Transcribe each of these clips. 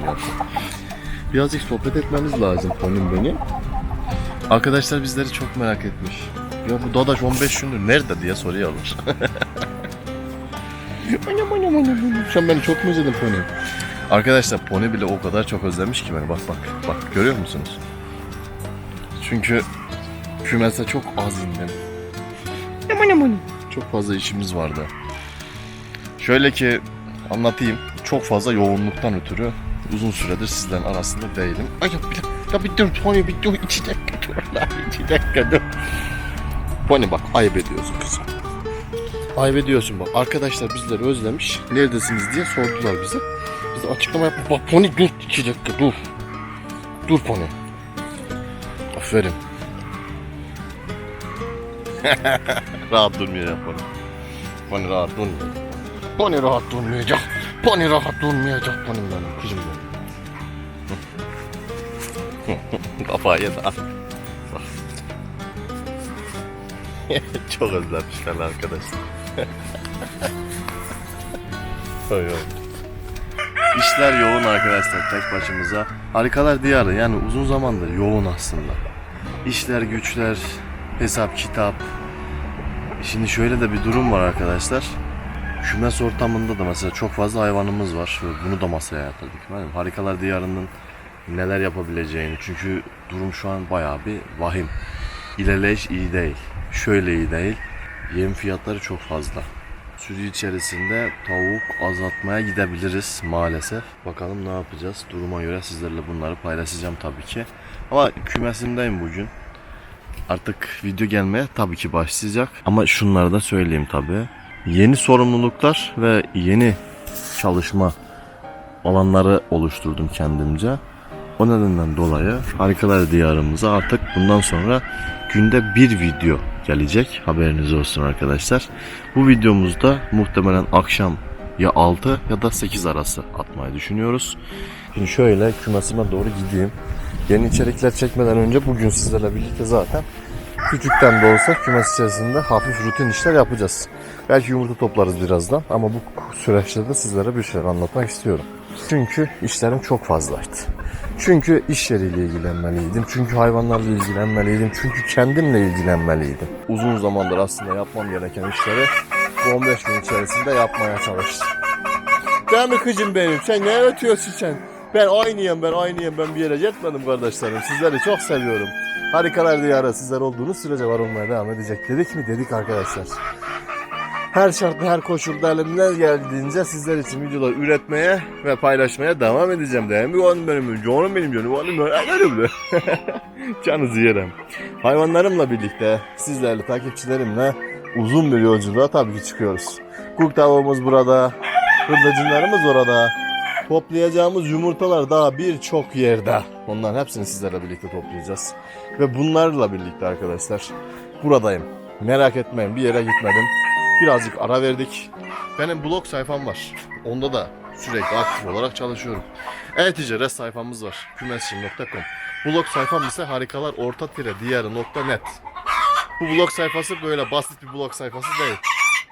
Ya? Birazcık sohbet etmemiz lazım konum beni. Arkadaşlar bizleri çok merak etmiş. Ya bu Dadaş 15 gündür nerede diye soruyorlar. Anam, anam, anam. Sen beni çok mu özledin Pony? Arkadaşlar Pony bile o kadar çok özlemiş ki beni. Bak bak bak görüyor musunuz? Çünkü kümese çok az indim. Aman aman. Çok fazla işimiz vardı. Şöyle ki anlatayım. Çok fazla yoğunluktan ötürü uzun süredir sizlerin arasında değilim. Ay ya bir, ya bir dur Pony bir dur iki dakika dur iki dakika dur. Pony bak ayıp ediyorsun kızım. Ayıp ediyorsun bak. Arkadaşlar bizleri özlemiş. Neredesiniz diye sordular bize. Biz de açıklama yaptık. Bak Pony dur iki dakika dur. Dur Pony. Aferin. rahat durmayacak Pony. Pony rahat durmayacak. Pony rahat durmayacak. Pony rahat durmayacak Pony benim kızım benim. Kafaya da. Çok özlemişler arkadaşlar. Oy oy. İşler yoğun arkadaşlar tek başımıza. Harikalar diyarı yani uzun zamandır yoğun aslında. İşler güçler, hesap kitap. Şimdi şöyle de bir durum var arkadaşlar. Kümes ortamında da mesela çok fazla hayvanımız var. Bunu da masaya yatırdık. Harikalar diyarının neler yapabileceğini. Çünkü durum şu an bayağı bir vahim. İlerleyiş iyi değil. Şöyle iyi değil. Yem fiyatları çok fazla. Sürü içerisinde tavuk azaltmaya gidebiliriz maalesef. Bakalım ne yapacağız. Duruma göre sizlerle bunları paylaşacağım tabii ki. Ama kümesimdeyim bugün. Artık video gelmeye tabii ki başlayacak. Ama şunları da söyleyeyim tabii. Yeni sorumluluklar ve yeni çalışma alanları oluşturdum kendimce. O nedenden dolayı Harikalar Diyarımıza artık bundan sonra günde bir video gelecek. Haberiniz olsun arkadaşlar. Bu videomuzda muhtemelen akşam ya 6 ya da 8 arası atmayı düşünüyoruz. Şimdi şöyle kümesime doğru gideyim. Yeni içerikler çekmeden önce bugün sizlerle birlikte zaten küçükten de olsa kümes içerisinde hafif rutin işler yapacağız. Belki yumurta toplarız birazdan ama bu süreçte de sizlere bir şeyler anlatmak istiyorum. Çünkü işlerim çok fazlaydı. Çünkü iş yeriyle ilgilenmeliydim. Çünkü hayvanlarla ilgilenmeliydim. Çünkü kendimle ilgilenmeliydim. Uzun zamandır aslında yapmam gereken işleri bu 15 gün içerisinde yapmaya çalıştım. Değil mi kızım benim? Sen ne öğretiyorsun sen? Ben aynıyım ben aynıyım ben bir yere gitmedim kardeşlerim. Sizleri çok seviyorum. Harikalar diyarı sizler olduğunuz sürece var olmaya devam edecek dedik mi? Dedik arkadaşlar. Her şartta, her koşulda elimden geldiğince sizler için videolar üretmeye ve paylaşmaya devam edeceğim. Değil mi? Canım benim, canım benim, canım benim, canım. Canınızı yerim. Hayvanlarımla birlikte, sizlerle, takipçilerimle uzun bir yolculuğa tabii ki çıkıyoruz. Kuk tavuğumuz burada, hırdıcınlarımız orada. Toplayacağımız yumurtalar daha birçok yerde. Onların hepsini sizlerle birlikte toplayacağız. Ve bunlarla birlikte arkadaşlar buradayım. Merak etmeyin bir yere gitmedim. Birazcık ara verdik. Benim blog sayfam var. Onda da sürekli aktif olarak çalışıyorum. E-ticaret sayfamız var. kümesçim.com Blog sayfam ise harikalar orta tire diyarı.net Bu blog sayfası böyle basit bir blog sayfası değil.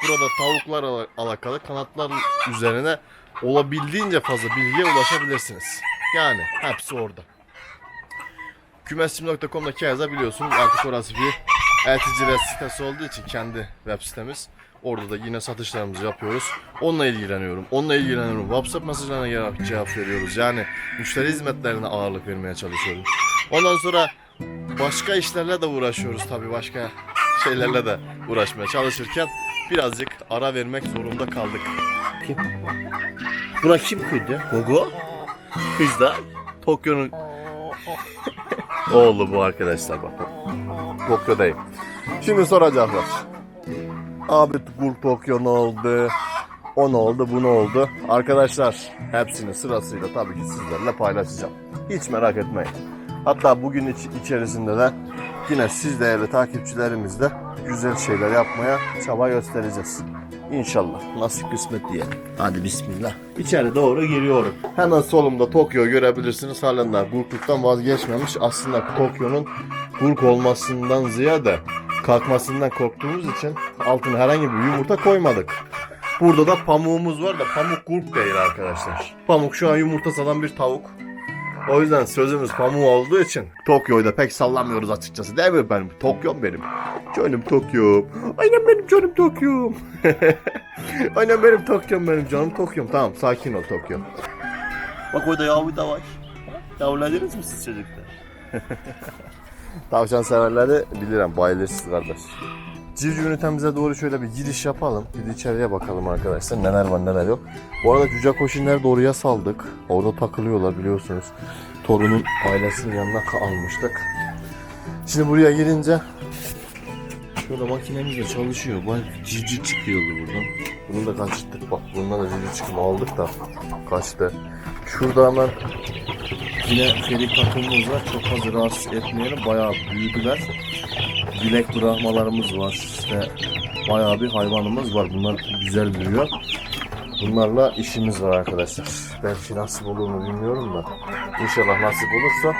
Burada tavuklar alakalı kanatlar üzerine olabildiğince fazla bilgiye ulaşabilirsiniz. Yani hepsi orada. Kümesçim.com'da keza biliyorsunuz artık orası bir e-ticaret sitesi olduğu için kendi web sitemiz. Orada da yine satışlarımızı yapıyoruz. Onunla ilgileniyorum. Onunla ilgileniyorum. WhatsApp mesajlarına cevap- cevap veriyoruz. Yani müşteri hizmetlerine ağırlık vermeye çalışıyorum. Ondan sonra başka işlerle de uğraşıyoruz tabii. Başka şeylerle de uğraşmaya çalışırken birazcık ara vermek zorunda kaldık. Kim? Buna kim kıydı? Gogo? Kızlar. Tokyo'nun oğlu bu arkadaşlar bak. Tokyo'dayım. Şimdi soracaklar. Abi Gul Tokyo ne oldu? O ne oldu, bu ne oldu? Arkadaşlar hepsini sırasıyla tabii ki sizlerle paylaşacağım. Hiç merak etmeyin. Hatta bugün iç- içerisinde de yine siz değerli takipçilerimizle güzel şeyler yapmaya çaba göstereceğiz. İnşallah. Nasip kısmet diye. Hadi bismillah. İçeri doğru giriyorum. Hemen solumda Tokyo görebilirsiniz. Halen daha Gurkluktan vazgeçmemiş. Aslında Tokyo'nun Gurk olmasından ziyade kalkmasından korktuğumuz için altına herhangi bir yumurta koymadık. Burada da pamuğumuz var da pamuk gurk değil arkadaşlar. Pamuk şu an yumurta satan bir tavuk. O yüzden sözümüz pamuğu olduğu için Tokyo'yu da pek sallamıyoruz açıkçası. Değil mi benim? Tokyo'm benim. Canım Tokyo'm. Aynen benim canım Tokyo'm. Aynen benim Tokyo'm benim canım Tokyo'm. Tamam sakin ol Tokyo. Bak orada yavru da var. Yavruladınız mı siz çocuklar? Tavşan severleri bilirim bayılırsınız kardeş. Civciv ünitemize doğru şöyle bir giriş yapalım. Bir de içeriye bakalım arkadaşlar. Neler var neler yok. Bu arada cüce koşinleri doğruya saldık. Orada takılıyorlar biliyorsunuz. Torunun ailesinin yanına almıştık. Şimdi buraya girince şöyle makinemiz de çalışıyor. Bak civciv çıkıyordu buradan. Bunu da kaçırttık bak. Bundan da civciv çıkımı aldık da kaçtı. Şurada hemen yine ferik takımımız. Çok fazla rahatsız etmeyelim. Bayağı büyüdüler bilek bırakmalarımız var. İşte bayağı bir hayvanımız var. Bunlar güzel büyüyor. Bunlarla işimiz var arkadaşlar. Belki nasip olur mu bilmiyorum da. İnşallah nasip olursa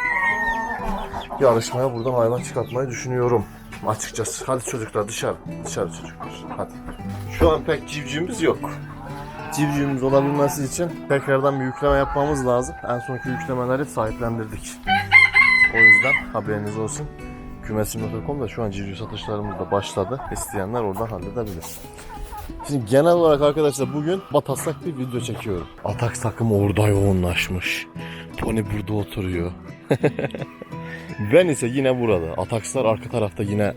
yarışmaya buradan hayvan çıkartmayı düşünüyorum. Açıkçası. Hadi çocuklar dışarı. Dışarı çocuklar. Hadi. Şu an pek civcivimiz yok. Civcivimiz olabilmesi için tekrardan bir yükleme yapmamız lazım. En sonki yüklemeleri sahiplendirdik. O yüzden haberiniz olsun. Kümesim.com'da şu an civciv satışlarımız da başladı. İsteyenler oradan halledebilir. Şimdi genel olarak arkadaşlar bugün bataslak bir video çekiyorum. Atak takımı orada yoğunlaşmış. Pony burada oturuyor. ben ise yine burada. Atakslar arka tarafta yine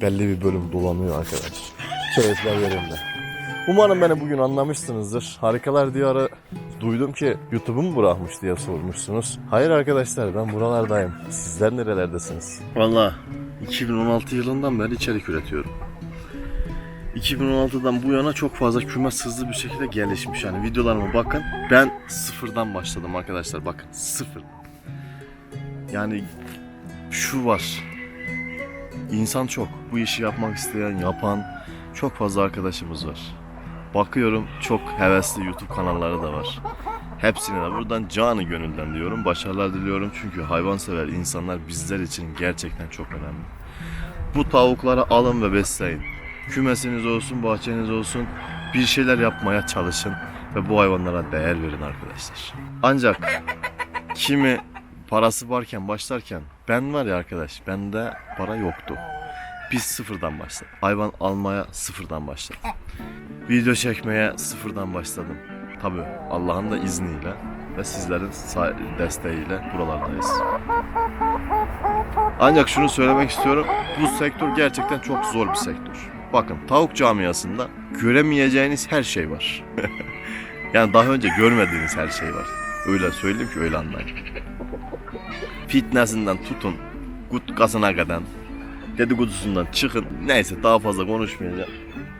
belli bir bölüm dolanıyor arkadaş. Keyifler yerinde. Umarım beni bugün anlamışsınızdır. Harikalar Diyarı duydum ki YouTube'u mu bırakmış diye sormuşsunuz. Hayır arkadaşlar ben buralardayım. Sizler nerelerdesiniz? Valla 2016 yılından beri içerik üretiyorum. 2016'dan bu yana çok fazla kümes hızlı bir şekilde gelişmiş. Yani videolarıma bakın. Ben sıfırdan başladım arkadaşlar. Bakın sıfır. Yani şu var. İnsan çok. Bu işi yapmak isteyen, yapan çok fazla arkadaşımız var. Bakıyorum çok hevesli YouTube kanalları da var. Hepsine de buradan canı gönülden diyorum. Başarılar diliyorum çünkü hayvansever insanlar bizler için gerçekten çok önemli. Bu tavukları alın ve besleyin. Kümesiniz olsun, bahçeniz olsun bir şeyler yapmaya çalışın ve bu hayvanlara değer verin arkadaşlar. Ancak kimi parası varken başlarken ben var ya arkadaş bende para yoktu. Biz sıfırdan başladık. Hayvan almaya sıfırdan başladım. Video çekmeye sıfırdan başladım. Tabi Allah'ın da izniyle ve sizlerin desteğiyle buralardayız. Ancak şunu söylemek istiyorum. Bu sektör gerçekten çok zor bir sektör. Bakın tavuk camiasında göremeyeceğiniz her şey var. yani daha önce görmediğiniz her şey var. Öyle söyleyeyim ki öyle anlayın. Fitnesinden tutun, gutkasına kadar, dedikodusundan çıkın. Neyse daha fazla konuşmayacağım.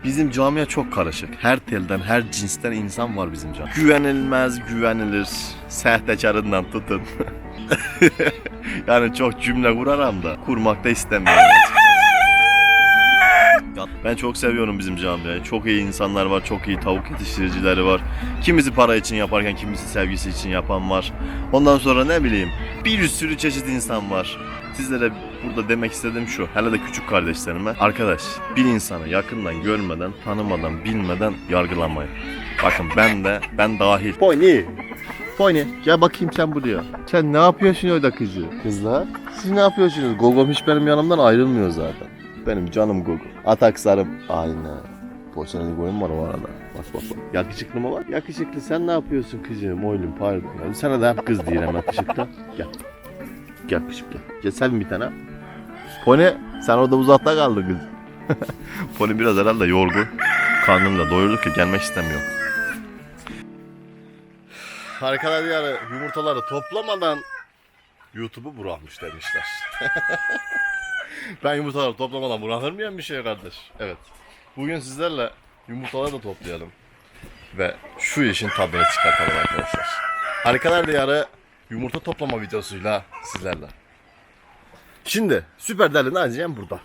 Bizim camia çok karışık. Her telden, her cinsten insan var bizim camia. Güvenilmez, güvenilir. Sahtekarından tutun. yani çok cümle kuraram da kurmak da istemiyorum. Ben çok seviyorum bizim camiayı. Çok iyi insanlar var, çok iyi tavuk yetiştiricileri var. Kimisi para için yaparken kimisi sevgisi için yapan var. Ondan sonra ne bileyim bir sürü çeşit insan var. Sizlere burada demek istediğim şu. Hele de küçük kardeşlerime. Arkadaş bir insanı yakından görmeden, tanımadan, bilmeden yargılamayın. Bakın ben de, ben dahil. Pony. Pony gel bakayım sen buraya. Sen ne yapıyorsun orada kızı? Kızlar siz ne yapıyorsunuz? Gogom hiç benim yanımdan ayrılmıyor zaten. Benim canım Gogo. Ataksarım. Aynen. Poğaçanın koyun var o arada. Bak bak bak. Yakışıklı mı var? Yakışıklı. Sen ne yapıyorsun kızım? Oğlum pardon. Ya. Sana da hep kız diyeyim yakışıklı. Gel. Gel kızım gel. Gel sen bir tane. Pony sen orada uzakta kaldın kız. Pony biraz herhalde yorgun. Karnını da doyurduk ki gelmek istemiyor. Harikalar diyarı yumurtaları toplamadan YouTube'u bırakmış demişler. ben yumurtaları toplamadan bırakır mıyım bir şey kardeş? Evet. Bugün sizlerle yumurtaları da toplayalım. Ve şu işin tadını çıkartalım arkadaşlar. Harikalar diyarı yumurta toplama videosuyla sizlerle. Şimdi süper değerli Naciye'm burada.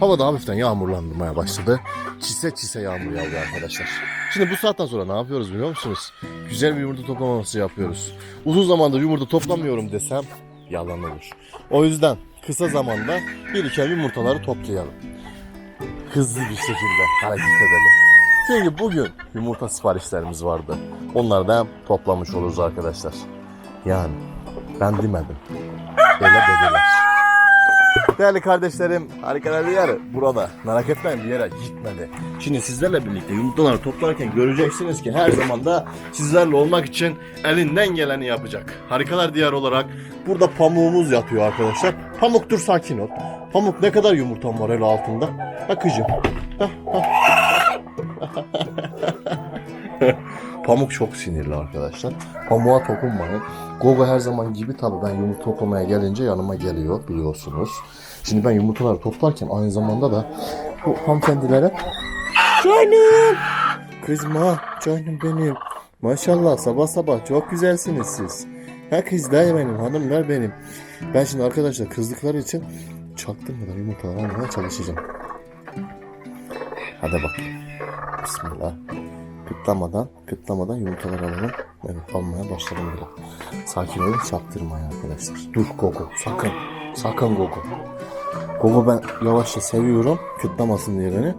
Hava da hafiften yağmurlandırmaya başladı. Çise çise yağmur yağdı arkadaşlar. Şimdi bu saatten sonra ne yapıyoruz biliyor musunuz? Güzel bir yumurta toplamaması yapıyoruz. Uzun zamandır yumurta toplamıyorum desem yalan olur. O yüzden kısa zamanda biriken yumurtaları toplayalım. Hızlı bir şekilde hareket edelim. Çünkü bugün yumurta siparişlerimiz vardı. Onları da toplamış oluruz arkadaşlar. Yani ben demedim. Öyle dediler. Değerli kardeşlerim, harikalar diyarı burada. Merak etmeyin bir yere gitmedi. Şimdi sizlerle birlikte yumurtaları toplarken göreceksiniz ki her zaman da sizlerle olmak için elinden geleni yapacak. Harikalar diyarı olarak burada pamuğumuz yatıyor arkadaşlar. Pamuk dur sakin ol. Pamuk ne kadar yumurtam var el altında? Bak kızım. Hah, hah. Pamuk çok sinirli arkadaşlar. Pamuğa dokunmayın. Gogo her zaman gibi tabii ben yumurta toplamaya gelince yanıma geliyor biliyorsunuz. Şimdi ben yumurtaları toplarken aynı zamanda da bu hanımefendilere Canım! Kızma canım benim. Maşallah sabah sabah çok güzelsiniz siz. Ha kızlar benim, hanımlar benim. Ben şimdi arkadaşlar kızdıkları için çaktırmadan yumurtaları almaya çalışacağım. Hadi bakayım. Bismillah. Kıtlamadan, kıtlamadan yumurtalar alalım. Evet almaya başladım bile. Sakin olun çaktırmayın arkadaşlar. Dur Gogo sakın. Sakın Gogo. Gogo ben yavaşça seviyorum. Kıtlamasın diye beni.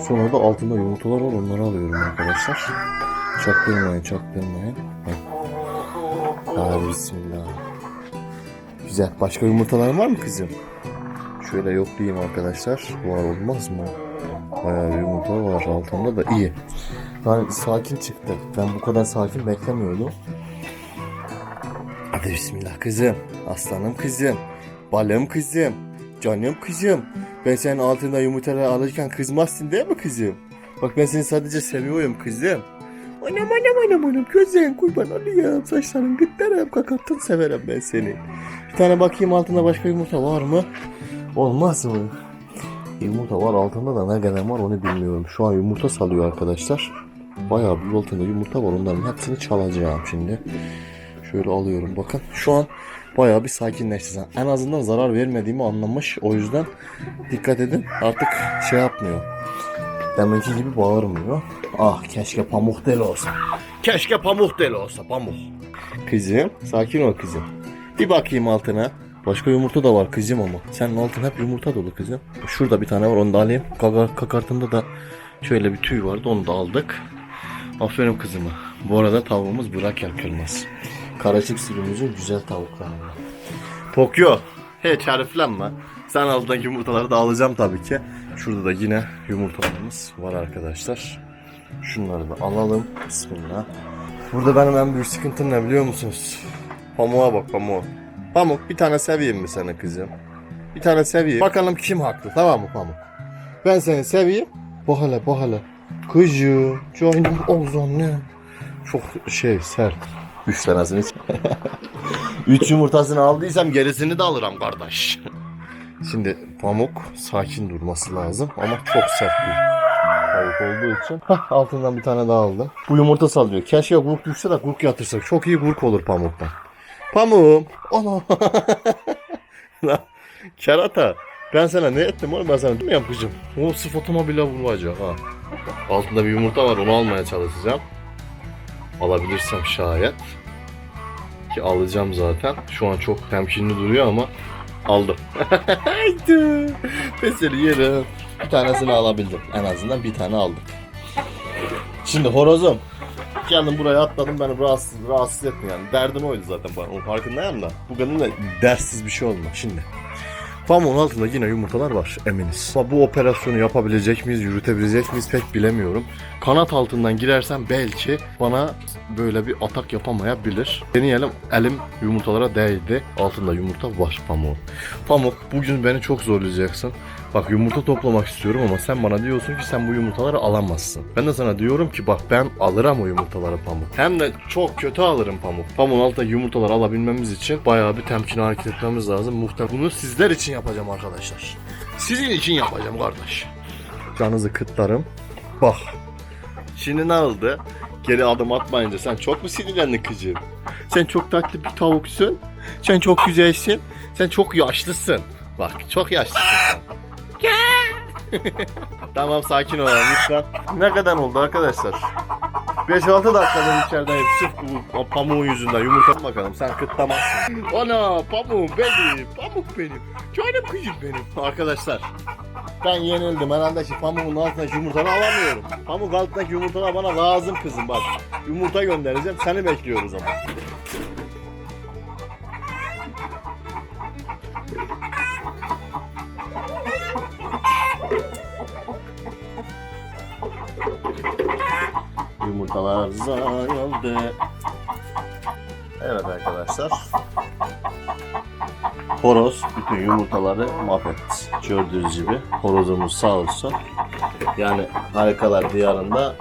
Sonra da altında yumurtalar var onları alıyorum arkadaşlar. Çaktırmayın çaktırmayın. Hadi bismillah. Güzel. Başka yumurtalar var mı kızım? Şöyle yoklayayım arkadaşlar. Var olmaz mı? Bayağı bir yumurta var altında da iyi. Yani sakin çıktı. Ben bu kadar sakin beklemiyordum. Hadi bismillah kızım. Aslanım kızım. Balım kızım. Canım kızım. Ben senin altında yumurtaları alırken kızmazsın değil mi kızım? Bak ben seni sadece seviyorum kızım. Anam anam anam anam gözlerin kurban olayım. Saçların gıtlarım kakattın severim ben seni. Bir tane bakayım altında başka yumurta var mı? Olmaz mı? Yumurta var altında da ne kadar var onu bilmiyorum. Şu an yumurta salıyor arkadaşlar. Bayağı bir altında yumurta var onların hepsini çalacağım şimdi. Şöyle alıyorum bakın. Şu an bayağı bir sakinleşti. En azından zarar vermediğimi anlamış. O yüzden dikkat edin artık şey yapmıyor. Deminki gibi bağırmıyor. Ah keşke pamuk deli olsa. Keşke pamuk deli olsa pamuk. Kızım sakin ol kızım. Bir bakayım altına. Başka yumurta da var kızım ama. Senin altın hep yumurta dolu kızım. Şurada bir tane var onu da alayım. Kaka, kakartında da şöyle bir tüy vardı onu da aldık. Aferin kızıma. Bu arada tavuğumuz Burak Yelkılmaz. Karaçık sürümüzün güzel tavuklarından. Tokyo. Hiç harflenme. Sen aldığın yumurtaları da alacağım tabii ki. Şurada da yine yumurtalarımız var arkadaşlar. Şunları da alalım. Bismillah. Burada benim en büyük sıkıntım ne biliyor musunuz? Pamuğa bak pamuğa. Pamuk bir tane seveyim mi sana kızım? Bir tane seveyim. Bakalım kim haklı tamam mı Pamuk? Ben seni seveyim. Bak hele bak hele. Kızım, canım Ozan ne? Çok şey sert. Üç tanesini. Üç yumurtasını aldıysam gerisini de alırım kardeş. Şimdi pamuk sakin durması lazım ama çok sert bir tavuk olduğu için. Hah, altından bir tane daha aldım. Bu yumurta sallıyor. Keşke gurk düşse de gurk yatırsak. Çok iyi gurk olur pamuktan. Pamuğum. Ana. Kerata. Ben sana ne ettim oğlum ben sana değil mi yapacağım? O sıfatıma bile vuracak ha. Altında bir yumurta var onu almaya çalışacağım. Alabilirsem şayet. Ki alacağım zaten. Şu an çok temkinli duruyor ama aldım. Seni yerim. Bir tanesini alabildim. En azından bir tane aldım. Şimdi horozum. Geldim buraya atladım beni rahatsız, rahatsız etme yani. Derdim oydu zaten bana. Onun farkındayım da. Bu kadın da derssiz bir şey olma. Şimdi Pamuğun altında yine yumurtalar var eminiz. Bu operasyonu yapabilecek miyiz, yürütebilecek miyiz pek bilemiyorum. Kanat altından girersem belki bana böyle bir atak yapamayabilir. Deneyelim. Elim yumurtalara değdi. Altında yumurta var pamuğun. Pamuk bugün beni çok zorlayacaksın. Bak yumurta toplamak istiyorum ama sen bana diyorsun ki sen bu yumurtaları alamazsın. Ben de sana diyorum ki bak ben alırım o yumurtaları pamuk. Hem de çok kötü alırım pamuk. Pamuğun altında yumurtaları alabilmemiz için bayağı bir temkinli hareket etmemiz lazım. Muhtemelen bunu sizler için yapacağım arkadaşlar. Sizin için yapacağım kardeş. Canınızı kıtlarım. Bak. Şimdi ne oldu? Geri adım atmayınca sen çok mu sinirlendin kızım? Sen çok tatlı bir tavuksun. Sen çok güzelsin. Sen çok yaşlısın. Bak çok yaşlısın. tamam sakin olalım lütfen. Ne kadar oldu arkadaşlar? 5-6 dakikadır içerideyim sırf bu pamuğun yüzünden yumurta bakalım sen kıtlamazsın. Ana pamuğum benim, pamuk benim, canım kızım benim. Arkadaşlar ben yenildim herhalde ki pamuğun altındaki yumurtaları alamıyorum. Pamuk altındaki yumurtalar bana lazım kızım bak. Yumurta göndereceğim seni bekliyoruz ama. Yumurtalar zayıldı. Evet arkadaşlar. Horoz bütün yumurtaları mahvetti. Gördüğünüz gibi horozumuz sağ olsun. Yani harikalar diyarında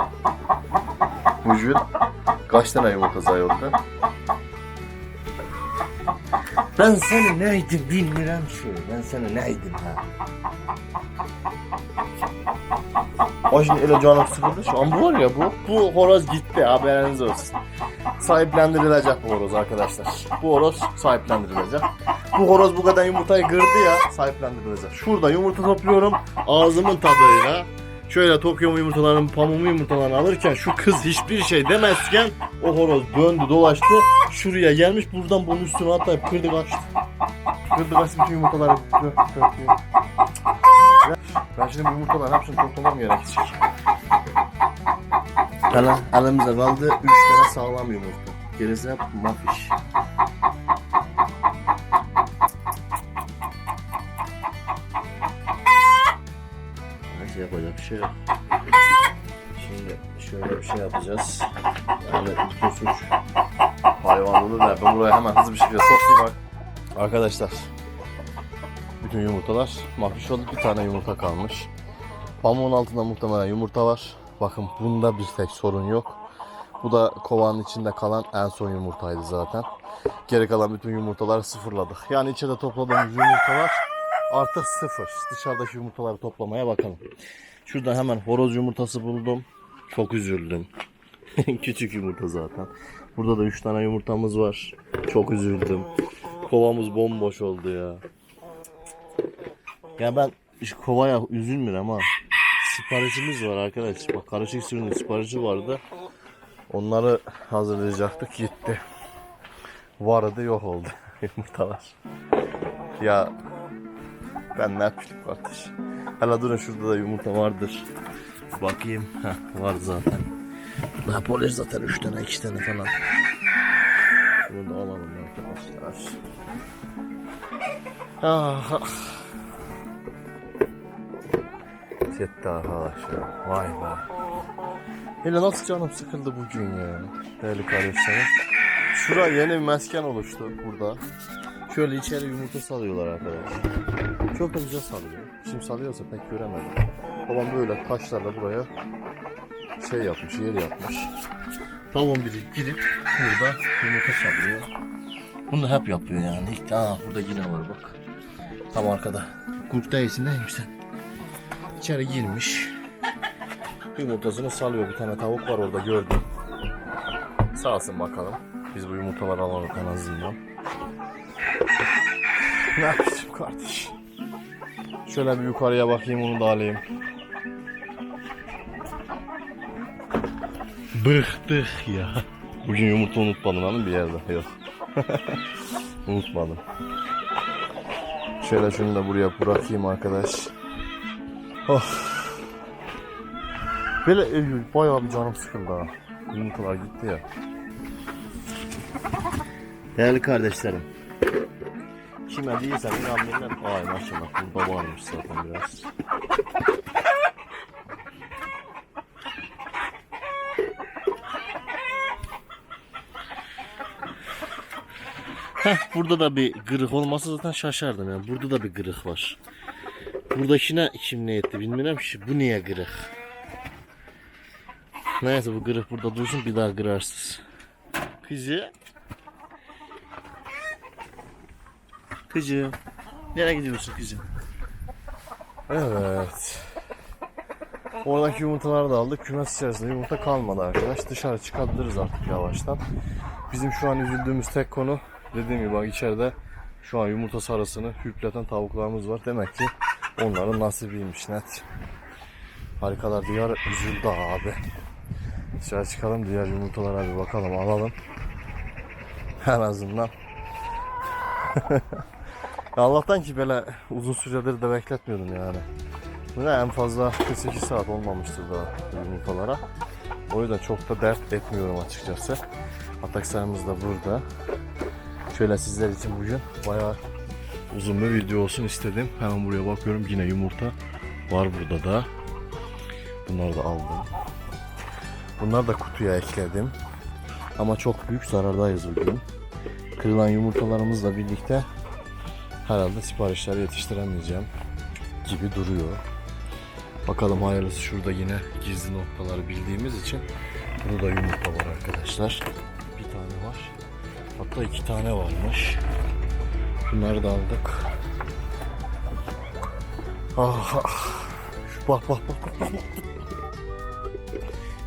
bugün kaç tane yumurta zayıldı? Ben seni neydim bilmiyorum şu. Ben seni neydim ha. Şimdi öyle canım sıkıldı. Şu an bu var ya bu. Bu horoz gitti haberiniz olsun. Sahiplendirilecek bu horoz arkadaşlar. Bu horoz sahiplendirilecek. Bu horoz bu kadar yumurtayı kırdı ya sahiplendirilecek. Şurada yumurta topluyorum ağzımın tadıyla. Şöyle Tokyo yumurtalarını, pamuğumu yumurtalarını alırken şu kız hiçbir şey demezken o horoz döndü dolaştı. Şuraya gelmiş buradan bunun üstüne atlayıp kırdı kaçtı. Kırdı kaçtı bütün yumurtaları dö- döküyor. Ben şimdi bu yumurtaların hepsini toplamam gerekecek. Hala elimizde kaldı 3 tane sağlam yumurta. Gerisi hep mafiş. Neyse yapacak bir şey yok. Şimdi şöyle bir şey yapacağız. Yani bütün suç hayvanlığı da ben buraya hemen hızlı bir şekilde sokayım bak. Arkadaşlar bütün yumurtalar mahpiş oldu. Bir tane yumurta kalmış. Pamuğun altında muhtemelen yumurta var. Bakın bunda bir tek sorun yok. Bu da kovanın içinde kalan en son yumurtaydı zaten. Geri kalan bütün yumurtaları sıfırladık. Yani içeride topladığımız yumurtalar artık sıfır. Dışarıdaki yumurtaları toplamaya bakalım. Şuradan hemen horoz yumurtası buldum. Çok üzüldüm. Küçük yumurta zaten. Burada da 3 tane yumurtamız var. Çok üzüldüm. Kovamız bomboş oldu ya. Ya ben kovaya üzülmüyorum ama siparişimiz var arkadaş. Bak karışık sürünün siparişi vardı. Onları hazırlayacaktık gitti. Vardı yok oldu yumurtalar. Ya ben ne yapayım kardeş. Hala durun şurada da yumurta vardır. Bakayım. Heh, var zaten. Daha polis zaten 3 tane 2 tane falan. Bunu da alalım arkadaşlar. Ah, ah. Yetti arkadaşlar. Vay be. Hele nasıl canım sıkıldı bugün ya. Değerli kardeşlerim. Şura yeni bir mesken oluştu burada. Şöyle içeri yumurta salıyorlar arkadaşlar. Çok da güzel salıyor. Şimdi salıyorsa pek göremedim. Babam böyle taşlarla buraya şey yapmış, yer yapmış. Tavuğun biri girip burada yumurta salıyor. Bunu hep yapıyor yani. İlk, aa burada yine var bak. Tam arkada. Kurt neymiş sen? İçeri girmiş. Yumurtasını salıyor. Bir tane tavuk var orada gördüm. Salsın bakalım. Biz bu yumurtaları alalım en azından. Ne yapayım kardeş? Şöyle bir yukarıya bakayım onu da alayım. Bıktık ya. Bugün yumurta unutmadım hanım bir yerde. Yok. unutmadım. Şöyle şunu da buraya bırakayım arkadaş. Oh. Böyle e, bayağı bir canım sıkıldı ha. Yumurtalar gitti ya. Değerli kardeşlerim. Kime değilsem inanmayın. Ay maşallah burada varmış zaten biraz. Burada da bir kırık olmasa zaten şaşardım yani. Burada da bir kırık var. Buradakine kim ne etti bilmiyorum ki. Bu niye kırık? Neyse bu kırık burada dursun bir daha kırarsız. Kızı. Kızım. Nereye gidiyorsun kızım? Evet. Oradaki yumurtaları da aldık. Kümes içerisinde yumurta kalmadı arkadaş. Dışarı çıkabiliriz artık yavaştan. Bizim şu an üzüldüğümüz tek konu dediğim gibi bak içeride Şu an yumurta sarısını hüpleten tavuklarımız var. Demek ki onların nasibiymiş net. Harikalar diyar üzüldü abi. Dışarı çıkalım diğer yumurtalara bir bakalım alalım. En azından. Allah'tan ki böyle uzun süredir de bekletmiyordum yani. Ne en fazla 48 saat olmamıştır daha yumurtalara. O yüzden çok da dert etmiyorum açıkçası. Atak sayımız da burada. Şöyle sizler için bugün bayağı uzun bir video olsun istedim. Hemen buraya bakıyorum yine yumurta var burada da. Bunları da aldım. Bunları da kutuya ekledim. Ama çok büyük zarardayız bugün. Kırılan yumurtalarımızla birlikte herhalde siparişleri yetiştiremeyeceğim gibi duruyor. Bakalım hayırlısı şurada yine gizli noktaları bildiğimiz için burada yumurta var arkadaşlar. Hatta iki tane varmış. Bunları da aldık. Ah, ah. Şu bak bak bak.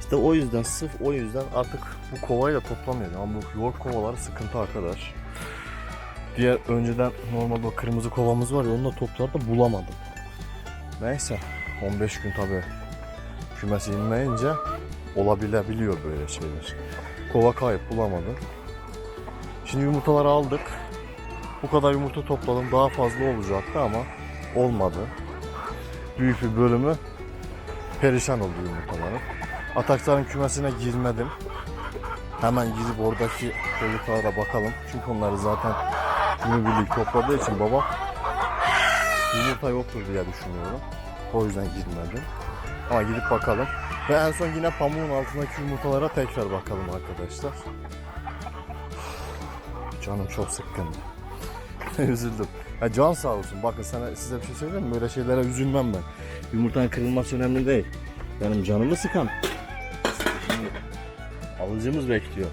İşte o yüzden sırf o yüzden artık bu kovayla toplamıyorum. Ama bu yoğurt kovaları sıkıntı arkadaş. Diğer önceden normal o kırmızı kovamız var ya onunla toplarda bulamadım. Neyse 15 gün tabi kümes inmeyince olabilebiliyor böyle şeyler. Kova kayıp bulamadım. Şimdi yumurtaları aldık. Bu kadar yumurta topladım. Daha fazla olacaktı ama olmadı. Büyük bir bölümü perişan oldu yumurtaların. Atakların kümesine girmedim. Hemen gidip oradaki çocuklara bakalım. Çünkü onları zaten günübirlik topladığı için baba yumurta yoktur diye düşünüyorum. O yüzden girmedim. Ama gidip bakalım. Ve en son yine pamuğun altındaki yumurtalara tekrar bakalım arkadaşlar. Canım çok sıkkındı. Üzüldüm. Ya can sağ olsun. Bakın sana size bir şey söyleyeyim mi? Böyle şeylere üzülmem ben. Yumurtanın kırılması önemli değil. Benim canımı sıkan. Alıcımız bekliyor.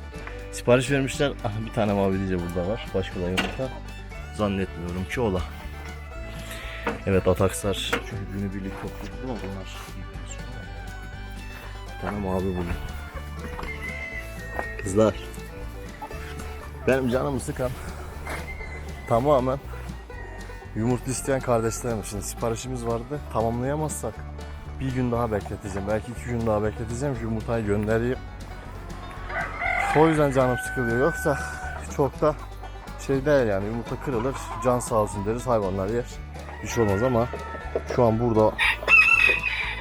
Sipariş vermişler. Ah, bir tane mavi burada var. Başka da yumurta zannetmiyorum ki ola. Evet atakslar. Çünkü günü birlik topladık ama bunlar bir tane mavi buldum. Kızlar. Benim canımı sıkan tamamen yumurta isteyen kardeşlerim. Şimdi siparişimiz vardı. Tamamlayamazsak bir gün daha bekleteceğim. Belki iki gün daha bekleteceğim ki yumurtayı göndereyim. O yüzden canım sıkılıyor. Yoksa çok da şey değil yani yumurta kırılır. Can sağ olsun deriz hayvanlar yer. Bir olmaz ama şu an burada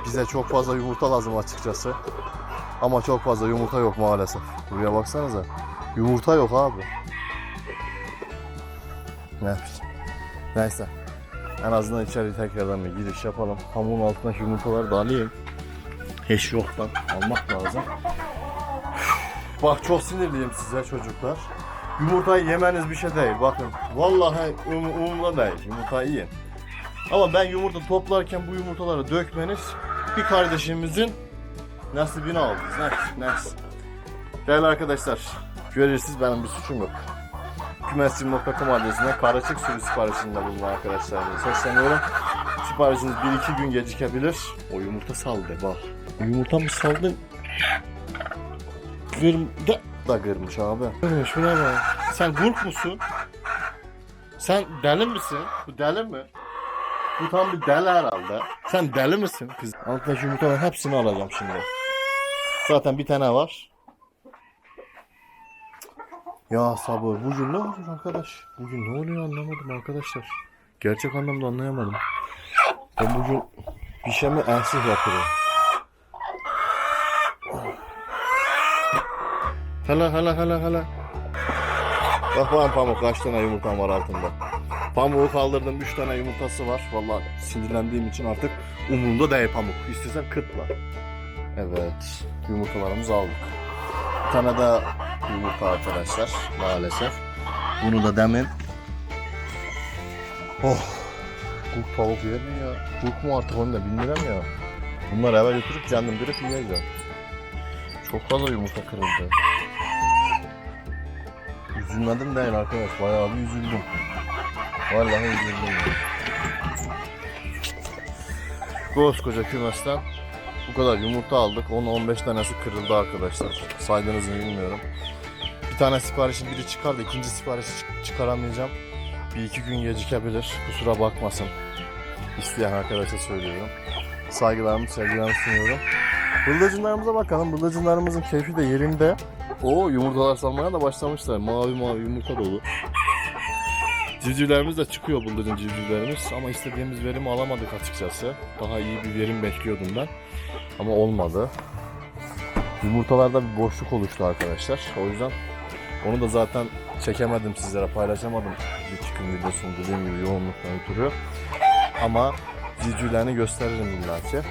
bize çok fazla yumurta lazım açıkçası. Ama çok fazla yumurta yok maalesef. Buraya baksanıza. Yumurta yok abi. Ne? Neyse. En azından içeri tekrardan bir giriş yapalım. Pamuğun altındaki yumurtaları da alayım. Hiç yoktan almak lazım. Bak çok sinirliyim size çocuklar. Yumurtayı yemeniz bir şey değil. Bakın vallahi um, umurumda değil. Yumurtayı yiyin. Ama ben yumurta toplarken bu yumurtaları dökmeniz bir kardeşimizin nasibini aldınız. Neyse, neyse. Değerli arkadaşlar, görürsünüz benim bir suçum yok. Kümesçim.com adresine karışık sürü siparişinde bulunan arkadaşlarımıza sesleniyorum. Siparişiniz 1-2 gün gecikebilir. O yumurta saldı bak. Yumurta mı saldın? Kırm da, da kırmış abi. Kırmış şuna bak. Sen gurk musun? Sen deli misin? Bu deli mi? Bu tam bir deli herhalde. Sen deli misin kız? Alttaki yumurtaların hepsini alacağım şimdi. Zaten bir tane var. Ya sabır. Bugün ne oluyor arkadaş? Bugün ne oluyor anlamadım arkadaşlar. Gerçek anlamda anlayamadım. Ben bugün bir mi ensih yapıyorum. Hala hala hala hala. Bak bana pamuk kaç tane yumurtam var altında. Pamuğu kaldırdım 3 tane yumurtası var. Vallahi sinirlendiğim için artık umurumda değil pamuk. İstesem kıtla. Evet yumurtalarımızı aldık. Bir tane daha yumurta arkadaşlar maalesef. Bunu da demin Oh Kurt tavuk yer mi ya? Kurt mu artık onu da bilmiyorum ya. Bunları eve götürüp kendim direkt yiyeceğim. Çok fazla yumurta kırıldı. Üzülmedim değil arkadaş. Bayağı bir üzüldüm. Vallahi üzüldüm. ya. Koskoca kümesten bu kadar yumurta aldık. 10-15 tanesi kırıldı arkadaşlar. Saydığınızı bilmiyorum. Bir tane siparişin biri çıkardı. ikinci siparişi çık- çıkaramayacağım. bir iki gün gecikebilir. Kusura bakmasın. İsteyen arkadaşa söylüyorum. Saygılarımı, sevgilerimi sunuyorum. Bıldırcınlarımıza bakalım. Bıldırcınlarımızın keyfi de yerinde. O yumurtalar salmaya da başlamışlar. Mavi mavi yumurta dolu. Civcivlerimiz de çıkıyor bıldırcın civcivlerimiz ama istediğimiz verimi alamadık açıkçası. Daha iyi bir verim bekliyordum ben. Ama olmadı. Yumurtalarda bir boşluk oluştu arkadaşlar. O yüzden onu da zaten çekemedim sizlere paylaşamadım. Bir çıkım videosunu dediğim gibi yoğunluktan ötürü. Ama civcivlerini gösteririm illaki.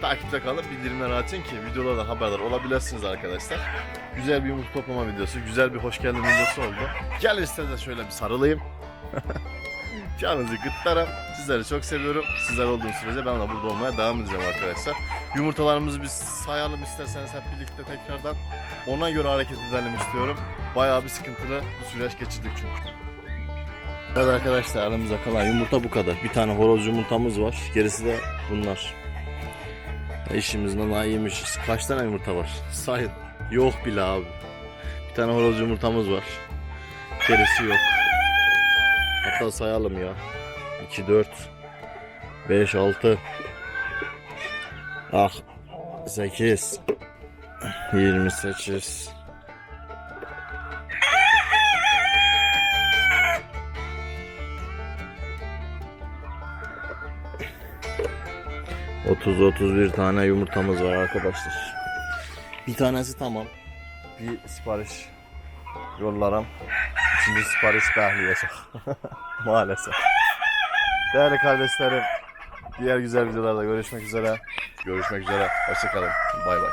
Takipte kalıp bildirimleri açın ki videolardan haberdar olabilirsiniz arkadaşlar. Güzel bir yumurta toplama videosu, güzel bir hoş geldin videosu oldu. Gelin isterseniz şöyle bir sarılayım. Canınızı gırtlarım. Sizleri çok seviyorum. Sizler olduğunuz sürece ben de burada olmaya devam edeceğim arkadaşlar. Yumurtalarımızı bir sayalım isterseniz hep birlikte tekrardan. Ona göre hareket edelim istiyorum. Bayağı bir sıkıntılı bir süreç geçirdik çünkü. Evet arkadaşlar aramızda kalan yumurta bu kadar. Bir tane horoz yumurtamız var. Gerisi de bunlar. İşimizden daha yemişiz. Kaç tane yumurta var? Sayın. Yok bile abi. Bir tane horoz yumurtamız var. Gerisi yok. Hatta sayalım ya. 2, 4, 5, 6. Ah. 8. 28. Otuz otuz bir tane yumurtamız var arkadaşlar. Bir tanesi tamam. Bir sipariş yollarım. İkinci sipariş bekleyecek. Maalesef. Değerli kardeşlerim, diğer güzel videolarda görüşmek üzere. Görüşmek üzere. Hoşçakalın. Bay bay.